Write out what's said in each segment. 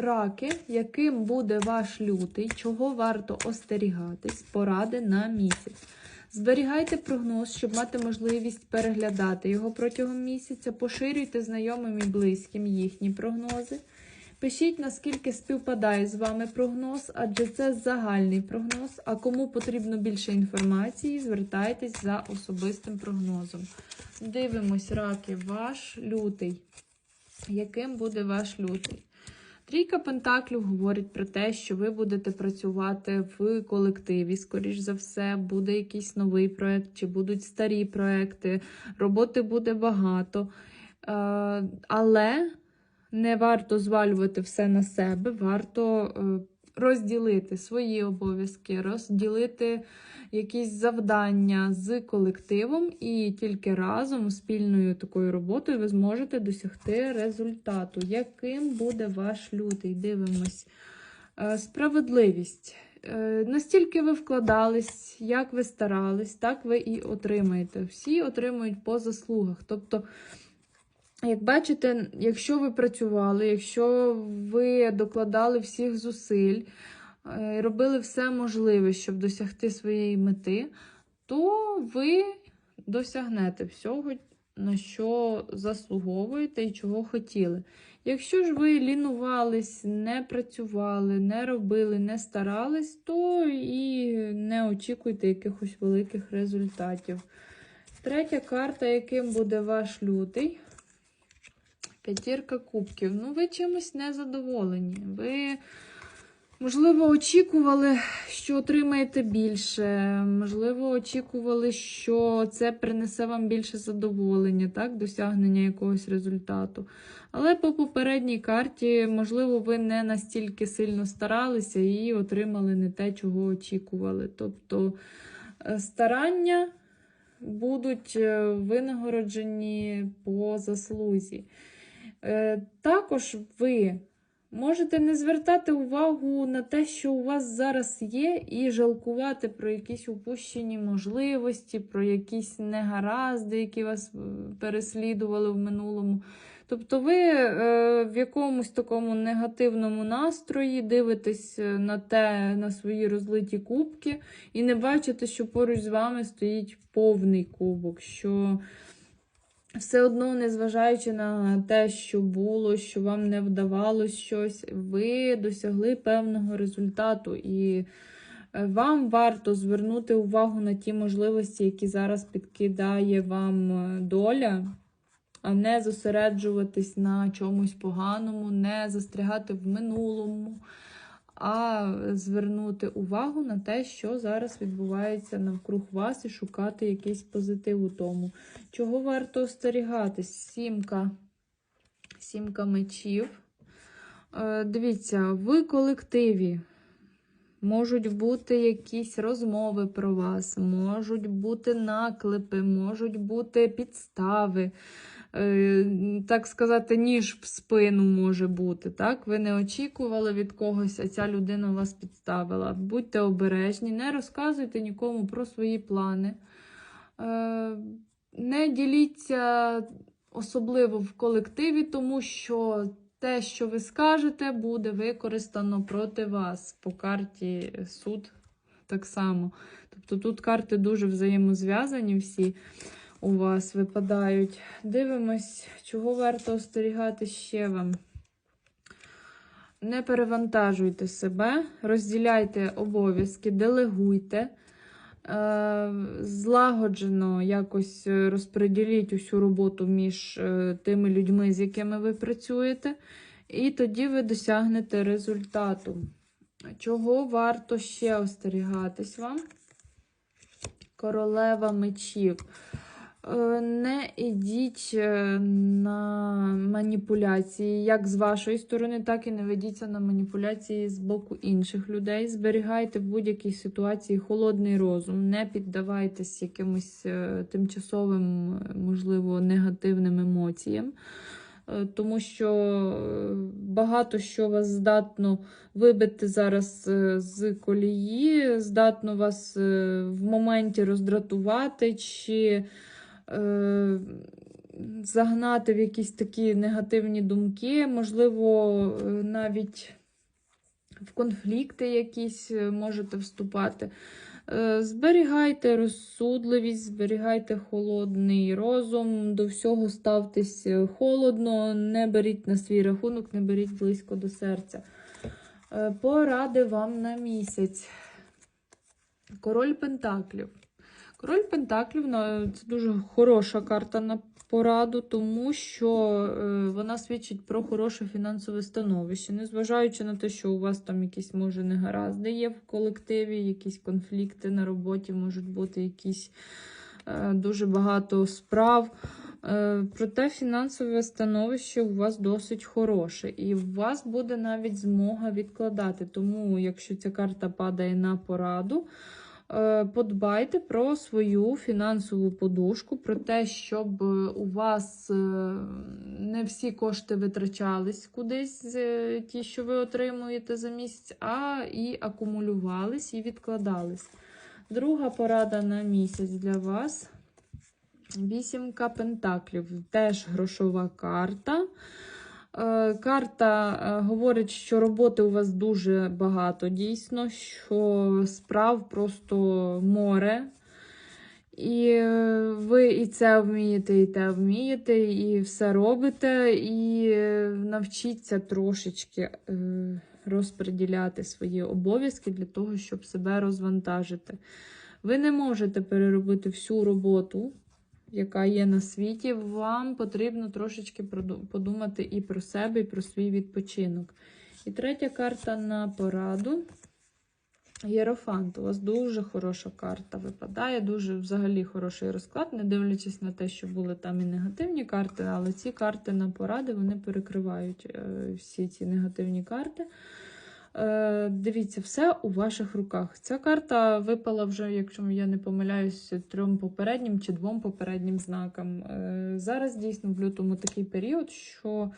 Раки, яким буде ваш лютий, чого варто остерігатись, поради на місяць. Зберігайте прогноз, щоб мати можливість переглядати його протягом місяця. Поширюйте знайомим і близьким їхні прогнози. Пишіть, наскільки співпадає з вами прогноз, адже це загальний прогноз. А кому потрібно більше інформації, звертайтесь за особистим прогнозом. Дивимось, раки, ваш лютий. Яким буде ваш лютий? Трійка Пентаклів говорить про те, що ви будете працювати в колективі, скоріш за все, буде якийсь новий проект, чи будуть старі проекти, роботи буде багато. Е, Але не варто звалювати все на себе, варто е, розділити свої обов'язки, розділити якісь завдання з колективом, і тільки разом, спільною такою роботою, ви зможете досягти результату. Яким буде ваш лютий? Дивимось. Е, Справедливість. Е, Настільки ви вкладались, як ви старались, так ви і отримаєте. Всі отримують по заслугах. Тобто, як бачите, якщо ви працювали, якщо ви докладали всіх зусиль, е, робили все можливе, щоб досягти своєї мети, то ви досягнете всього, на що заслуговуєте і чого хотіли. Якщо ж ви лінувались, не працювали, не робили, не старались, то і не очікуйте якихось великих результатів. Третя карта, яким буде ваш лютий. П'ятірка кубків. Ну, ви чимось не задоволені. Ви, можливо, очікували, що отримаєте більше. Можливо, очікували, що це принесе вам більше задоволення, так, досягнення якогось результату. Але по попередній карті, можливо, ви не настільки сильно старалися і отримали не те, чого очікували. Тобто е, старання будуть е, винагороджені по заслузі. Е, Також ви можете не звертати увагу на те, що у вас зараз є, і жалкувати про якісь упущені можливості, про якісь негаразди, які вас е, переслідували в минулому. Тобто ви е, в якомусь такому негативному настрої дивитесь на те, на свої розлиті кубки, і не бачите, що поруч з вами стоїть повний кубок. що все одно, незважаючи на те, що було, що вам не вдавалось щось, ви досягли певного результату, і е, вам варто звернути увагу на ті можливості, які зараз підкидає вам е, доля, а не зосереджуватись на чомусь поганому, не застрягати в минулому. А звернути увагу на те, що зараз відбувається навкруг вас, і шукати якийсь позитив у тому. Чого варто остерігатись? Сімка. Сімка мечів. Е, Дивіться, в колективі можуть бути якісь розмови про вас, можуть бути наклепи, можуть бути підстави. Е, Так сказати, ніж в спину може бути. Так? Ви не очікували від когось, а ця людина вас підставила. Будьте обережні, не розказуйте нікому про свої плани. Е, Не діліться особливо в колективі, тому що те, що ви скажете, буде використано проти вас по карті суд так само. Тобто тут карти дуже взаємозв'язані всі у вас випадають. Дивимось, чого варто остерігати ще вам. Не перевантажуйте себе, розділяйте обов'язки, делегуйте. Е, Злагоджено якось розподіліть усю роботу між е, тими людьми, з якими ви працюєте, і тоді ви досягнете результату. Чого варто ще остерігатись вам? Королева мечів. Е, Не ідіть е, на маніпуляції, як з вашої сторони, так і не ведіться на маніпуляції з боку інших людей. Зберігайте в будь-якій ситуації холодний розум, не піддавайтесь якимось е, тимчасовим, можливо, негативним емоціям. Тому що багато що вас здатно вибити зараз з колії, здатно вас в моменті роздратувати чи загнати в якісь такі негативні думки, можливо, е, навіть в конфлікти якісь е, можете вступати. Е, Зберігайте розсудливість, зберігайте холодний розум, до всього ставтесь е, холодно, не беріть на свій рахунок, не беріть близько до серця. Е, Поради вам на місяць. Король Пентаклів. Король Пентаклів ну, це дуже хороша карта на пораду, тому що е, вона свідчить про хороше фінансове становище, незважаючи на те, що у вас там якісь, може, негаразди є в колективі, якісь конфлікти на роботі, можуть бути якісь е, дуже багато справ. Е, Проте фінансове становище у вас досить хороше, і у вас буде навіть змога відкладати. Тому, якщо ця карта падає на пораду, е, подбайте про свою фінансову подушку, про те, щоб е, у вас е, не всі кошти витрачались кудись, е, ті, що ви отримуєте за місяць, а і акумулювались і відкладались. Друга порада на місяць для вас. Вісімка пентаклів, теж грошова карта. Е, Карта е, говорить, що роботи у вас дуже багато, дійсно, що справ просто море. І е, ви і це вмієте, і те вмієте, і все робите, і навчіться трошечки розподіляти свої обов'язки для того, щоб себе розвантажити. Ви не можете переробити всю роботу, яка є на світі. Вам потрібно трошечки подумати і про себе, і про свій відпочинок. І третя карта на пораду. Єрофант. У вас дуже хороша карта випадає, дуже взагалі хороший розклад, не дивлячись на те, що були там і негативні карти, але ці карти на поради вони перекривають е, всі ці негативні карти. Е, дивіться, все у ваших руках. Ця карта випала вже, якщо я не помиляюсь, трьом попереднім чи двом попереднім знакам. Е, зараз дійсно в лютому такий період, що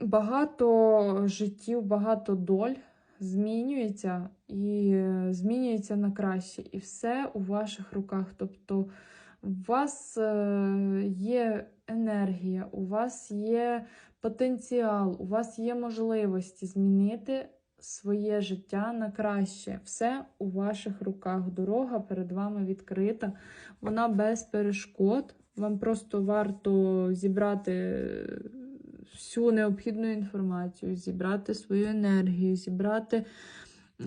багато життів, багато доль змінюється і змінюється на краще. І все у ваших руках. Тобто у вас е, є енергія, у вас є потенціал, у вас є можливості змінити своє життя на краще. Все у ваших руках. Дорога перед вами відкрита, вона без перешкод. Вам просто варто зібрати е, всю необхідну інформацію, зібрати свою енергію, зібрати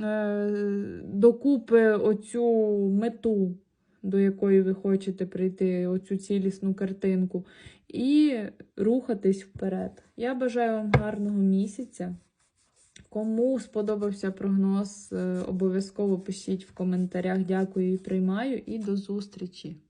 е, докупи оцю мету, до якої ви хочете прийти, оцю цілісну картинку, і рухатись вперед. Я бажаю вам гарного місяця. Кому сподобався прогноз, е, обов'язково пишіть в коментарях. Дякую і приймаю, і до зустрічі!